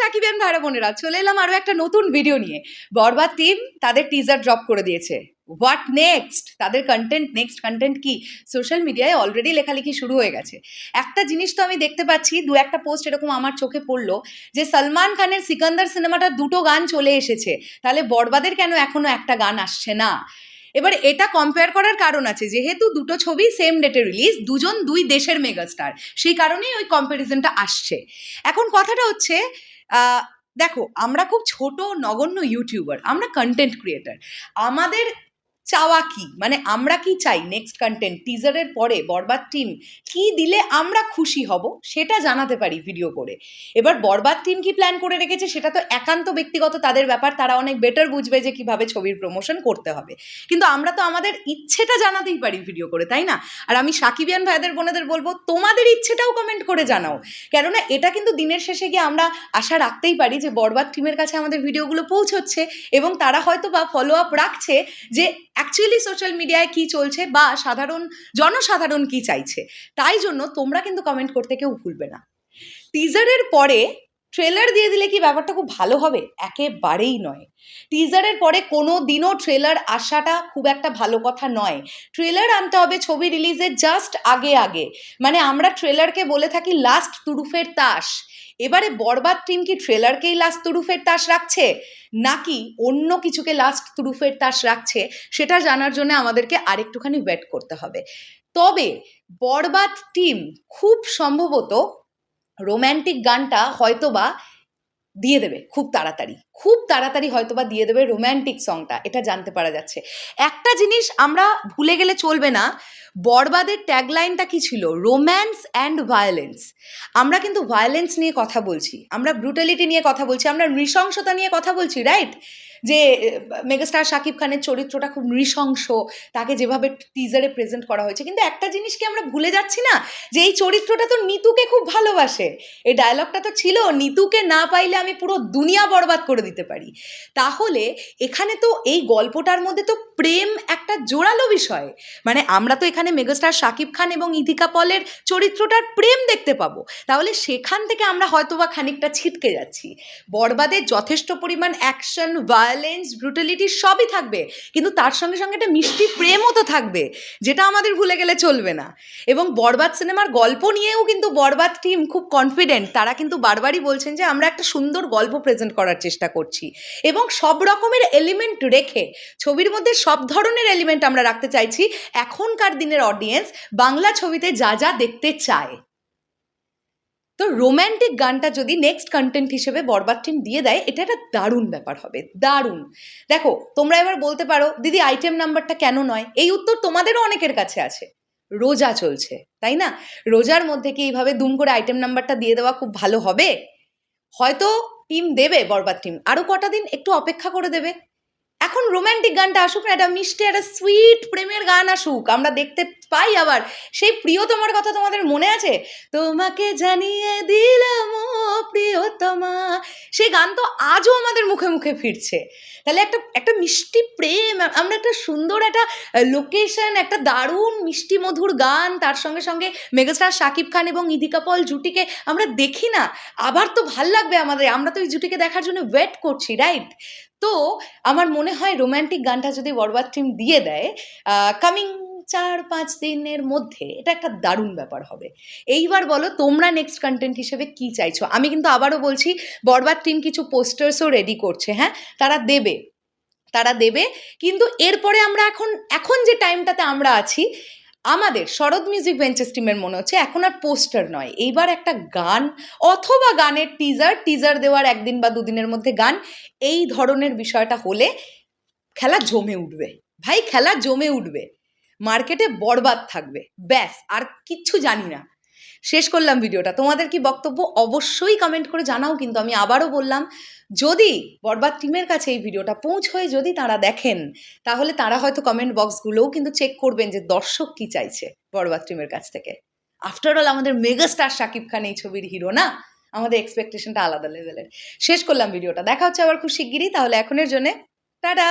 সাকিবেন ভাইরা বোনেরা, চলে এলাম আরও একটা নতুন ভিডিও নিয়ে। বরবাদ টিম তাদের টিজার ড্রপ করে দিয়েছে। হোয়াট নেক্সট তাদের কন্টেন্ট নেক্সট কন্টেন্ট কি? সোশ্যাল মিডিয়ায় অলরেডি লেখালেখি শুরু হয়ে গেছে। একটা জিনিস তো আমি দেখতে পাচ্ছি, দু একটা পোস্ট এরকম আমার চোখে পড়ল, যে সলমান খানের সিকান্দার সিনেমাটা দুটো গান চলে এসেছে। তাহলে বরবাদের কেন এখনও একটা গান আসছে না? এবার এটা কম্পেয়ার করার কারণ আছে, যেহেতু দুটো ছবি সেম ডেটে রিলিজ দুজন দুই দেশের মেগাস্টার সেই কারণেই ওই কম্প্যারিজনটা আসছে। এখন কথাটা হচ্ছে দেখো আমরা খুব ছোট নগণ্য ইউটিউবার আমরা কন্টেন্ট ক্রিয়েটার আমাদের চাওয়া কি? মানে আমরা কি চাই নেক্সট কন্টেন্ট টিজারের পরে বরবাদ টিম কি দিলে আমরা খুশি হব? সেটা জানাতে পারি ভিডিও করে। এবার বরবাদ টিম কি প্ল্যান করে রেখেছে সেটা তো একান্ত ব্যক্তিগত তাদের ব্যাপার। তারা অনেক বেটার বুঝবে যে কীভাবে ছবির প্রমোশন করতে হবে। কিন্তু আমরা তো আমাদের ইচ্ছেটা জানাতেই পারি ভিডিও করে, তাই না? আর আমি সাকিবিয়ান ভাইদের বোনেদের বলব, তোমাদের ইচ্ছেটাও কমেন্ট করে জানাও। কেননা এটা কিন্তু দিনের শেষে গিয়ে আমরা আশা রাখতেই পারি যে বরবাদ টিমের কাছে আমাদের ভিডিওগুলো পৌঁছচ্ছে এবং তারা হয়তো বা ফলো আপ রাখছে যে অ্যাকচুয়ালি সোশ্যাল মিডিয়ায় কি চলছে বা সাধারণ, জনসাধারণ কি চাইছে, তাই জন্য তোমরা কিন্তু কমেন্ট করতে কেউ ভুলবে না। টিজারের পরে ট্রেলার দিয়ে দিলে কি ব্যাপারটা খুব ভালো হবে? একেবারেই নয়। টিজারের পরে কোনো দিনও ট্রেলার আসাটা খুব একটা ভালো কথা নয়। ট্রেলার আনতে হবে ছবি রিলিজের জাস্ট আগে আগে। মানে আমরা ট্রেলারকে বলে থাকি লাস্ট তুরুফের তাস। এবারে বরবাদ টিম কি ট্রেলারকেই লাস্ট তুরুফের তাস রাখছে? নাকি অন্য কিছুকে লাস্ট তুরুফের তাস রাখছে? সেটা জানার জন্য আমাদেরকে আরেকটুখানি ওয়েট করতে হবে। তবে বরবাদ টিম খুব সম্ভবত রোম্যান্টিক গানটা হয়তোবা দিয়ে দেবে খুব তাড়াতাড়ি খুব তাড়াতাড়ি হয়তোবা দিয়ে দেবে রোম্যান্টিক সংটা এটা জানতে পারা যাচ্ছে। একটা জিনিস আমরা ভুলে গেলে চলবে না বরবাদের ট্যাগলাইনটা কি ছিল? রোম্যান্স অ্যান্ড ভায়োলেন্স আমরা কিন্তু ভায়োলেন্স নিয়ে কথা বলছি, আমরা ব্রুটালিটি নিয়ে কথা বলছি, আমরা নৃশংসতা নিয়ে কথা বলছি রাইট যে, মেগাস্টার শাকিব খানের চরিত্রটা খুব নৃশংস, তাকে যেভাবে টিজারে প্রেজেন্ট করা হয়েছে। কিন্তু একটা জিনিস কি আমরা ভুলে যাচ্ছি না? যে এই চরিত্রটা তো নিতুকে খুব ভালোবাসে। এই ডায়লগটা তো ছিল, নিতুকে না পাইলে আমি পুরো দুনিয়া বরবাদ করে দিতে পারি। তাহলে এখানে তো এই গল্পটার মধ্যে তো প্রেম একটা জোরালো বিষয়। মানে আমরা তো এখানে মেগাস্টার শাকিব খান এবং ইথিকা পলের চরিত্রটার প্রেম দেখতে পাবো। তাহলে সেখান থেকে আমরা হয়তোবা খানিকটা ছিটকে যাচ্ছি। বরবাদের যথেষ্ট পরিমাণ অ্যাকশন ভায়োলেন্স ব্রুটালিটি সবই থাকবে। কিন্তু তার সঙ্গে সঙ্গে একটা মিষ্টি প্রেমও তো থাকবে, যেটা আমাদের ভুলে গেলে চলবে না। এবং বরবাদ সিনেমার গল্প নিয়েও কিন্তু বরবাদ টিম খুব কনফিডেন্ট তারা কিন্তু বারবারই বলছেন যে, আমরা একটা সুন্দর গল্প প্রেজেন্ট করার চেষ্টা করছি। এবং সব রকমের এলিমেন্ট রেখে, ছবির মধ্যে সব ধরনের এলিমেন্ট আমরা রাখতে চাইছি এখনকার দিনের অডিয়েন্স বাংলা ছবিতে যা যা দেখতে চায়। তো রোম্যান্টিক গানটা যদি নেক্সট কন্টেন্ট হিসেবে বরবাদ টিম দিয়ে দেয়, এটা একটা দারুণ ব্যাপার হবে, দারুণ। দেখো, তোমরা এবার বলতে পারো, দিদি আইটেম নাম্বারটা কেন নয়? এই উত্তর তোমাদেরও অনেকের কাছে আছে। রোজা চলছে, তাই না? রোজার মধ্যে কি এইভাবে দুম করে আইটেম নাম্বারটা দিয়ে দেওয়া খুব ভালো হবে? হয়তো টিম দেবে বরবাদ টিম আরও কটা দিন একটু অপেক্ষা করে দেবে। এখন রোম্যান্টিক গানটা আসুক না একটা মিষ্টি, একটা সুইট প্রেমের গান আসুক, আমরা দেখতে পাই আবার। সেই প্রিয়তমার কথা তোমাদের মনে আছে? তোমাকে জানিয়ে দিলাম প্রিয়তমা। সেই গান তো আজও আমাদের মুখে মুখে ফিরছে। তাহলে একটা একটা মিষ্টি প্রেম, আমরা একটা সুন্দর একটা লোকেশন একটা দারুণ মিষ্টি মধুর গান, তার সঙ্গে সঙ্গে মেগাস্টার শাকিব খান এবং ইদিকা পল জুটিকে আমরা দেখি না। আবার তো ভালো লাগবে আমাদের, আমরা তো এই জুটিকে দেখার জন্য ওয়েট করছি রাইট তো আমার মনে হয় রোম্যান্টিক গানটা যদি বরবাদ টিম দিয়ে দেয় কামিং চার পাঁচ দিনের মধ্যে এটা একটা দারুণ ব্যাপার হবে। এইবার বলো তোমরা নেক্সট কন্টেন্ট হিসেবে কি চাইছো? আমি কিন্তু আবারও বলছি, বরবাদ টিম কিছু পোস্টার্সও রেডি করছে হ্যাঁ? তারা দেবে। তারা দেবে। কিন্তু এরপরে আমরা এখন এখন যে টাইমটাতে আমরা আছি, আমাদের শরৎ মিউজিক বেঞ্চেস টিমের মনে হচ্ছে এখন আর পোস্টার নয়। এইবার একটা গান, অথবা গানের টিজার টিজার দেওয়ার একদিন বা দুদিনের মধ্যে গান, এই ধরনের বিষয়টা হলে খেলা জমে উঠবে। ভাই, খেলা জমে উঠবে। মার্কেটে বরবাদ থাকবে। ব্যাস, আর কিচ্ছু জানি না। শেষ করলাম ভিডিওটা। তোমাদের কি বক্তব্য অবশ্যই কমেন্ট করে জানাও, কিন্তু আমি আবারও বললাম, যদি বরবাদ টিমের কাছে এই ভিডিওটা পৌঁছয়, যদি তারা দেখেন, তাহলে তারা হয়তো কমেন্ট বক্সগুলোও কিন্তু চেক করবেন যে দর্শক কি চাইছে বরবাদ টিমের কাছ থেকে। আফটার অল আমাদের মেগাস্টার শাকিব খান এই ছবির হিরো না? আমাদের এক্সপেকটেশনটা আলাদা লেভেলের শেষ করলাম ভিডিওটা। দেখা হচ্ছে আবার খুব শিগগিরই, তাহলে এখনের জন্যে টাটা!